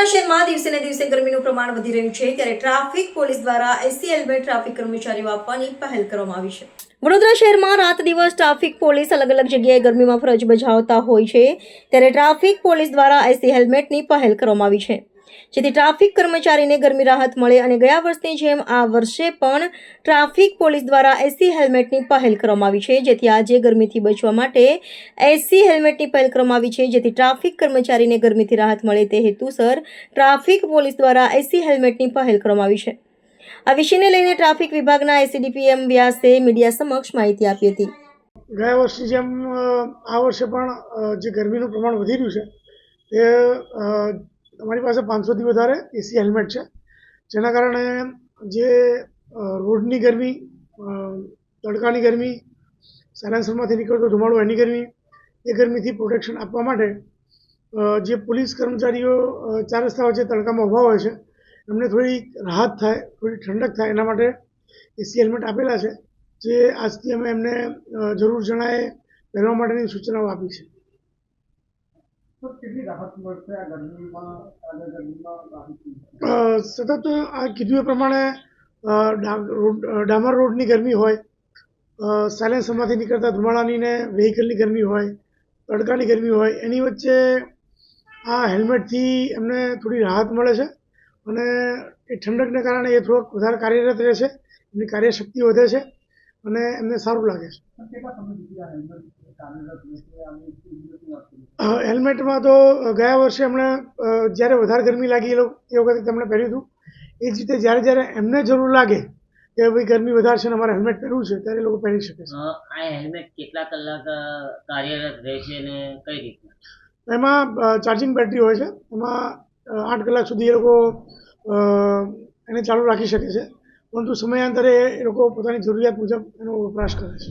દિવસે ને દિવસે ગરમીનું પ્રમાણ વધી રહ્યું છે ત્યારે ટ્રાફિક પોલીસ દ્વારા એસી હેલ્મેટ ટ્રાફિક કર્મચારીઓ આપવાની પહેલ કરવામાં આવી છે. વડોદરા શહેરમાં રાત દિવસ ટ્રાફિક પોલીસ અલગ અલગ જગ્યાએ ગરમીમાં ફરજ બજાવતા હોય છે. ત્યારે ટ્રાફિક પોલીસ દ્વારા એસી હેલ્મેટની પહેલ કરવામાં આવી છે. જેથી ટ્રાફિક કર્મચારીને ગરમી રાહત મળે અને ગયા વર્ષની જેમ આ વર્ષે પણ ટ્રાફિક પોલીસ દ્વારા એસી હેલ્મેટની પહેલ કરવામાં આવી છે. જેથી આજે ગરમીથી બચવા માટે એસી હેલ્મેટની પહેલ કરવામાં આવી છે. જેથી ટ્રાફિક કર્મચારીને ગરમીથી રાહત મળે તે હેતુસર ટ્રાફિક પોલીસ દ્વારા એસી હેલ્મેટની પહેલ કરવામાં આવી છે. આ વિષયને લઈને ટ્રાફિક વિભાગના એસીડીપીએમ વ્યાસે મીડિયા સમક્ષ માહિતી આપી હતી. ગયા વર્ષની જેમ આ વર્ષે પણ જે ગરમીનું પ્રમાણ વધી રહ્યું છે, તે અ, અમારી પાસે પાંચસોથી વધારે એસી હેલ્મેટ છે. જેના કારણે જે રોડની ગરમી તડકાની ગરમી સાયલેન્સરમાંથી નીકળતો ધુમાડો એની ગરમી એ ગરમીથી પ્રોટેક્શન આપવા માટે જે પોલીસ કર્મચારીઓ ચાર રસ્તા વચ્ચે તડકામાં ઊભા હોય છે એમને થોડી રાહત થાય થોડી ઠંડક થાય એના માટે એસી હેલ્મેટ આપેલા છે જે આજથી અમે એમને જરૂર જણાય પહેરવા માટેની સૂચનાઓ આપી છે તો કેટલી રાહત મળશે આ ગરમીમાં અને ગરમીમાં રાહત અ, સતત આ કીધું એ પ્રમાણે ડામર રોડની ગરમી હોય સાયલેન્સરમાંથી નીકળતા ધુમાડાની ને વ્હીકલની ગરમી હોય, તડકાની ગરમી હોય, એની વચ્ચે આ હેલ્મેટથી એમને થોડી રાહત મળે છે અને એ ઠંડકને કારણે એ થોડોક વધારે કાર્યરત રહે છે, એમની કાર્યશક્તિ વધે છે અને એમને સારું લાગે છે. હેલ્મેટમાં તો ગયા વર્ષે એમણે જ્યારે વધારે ગરમી લાગી એ લોકો એ વખતે તેમણે પહેર્યું હતું. એ જ રીતે જ્યારે જ્યારે એમને જરૂર લાગે કે ભાઈ ગરમી વધારે છે અને અમારે હેલ્મેટ પહેરવું છે ત્યારે લોકો પહેરી શકે છે. આ હેલ્મેટ કેટલા કલાક કાર્યરત રહે છે અને કઈ રીતે એમાં ચાર્જિંગ બેટરી હોય છે. એમાં આઠ કલાક સુધી એ લોકો એને ચાલુ રાખી શકે છે. પરંતુ સમયાંતરે એ લોકો પોતાની જરૂરિયાત મુજબ એનો વપરાશ કરે છે.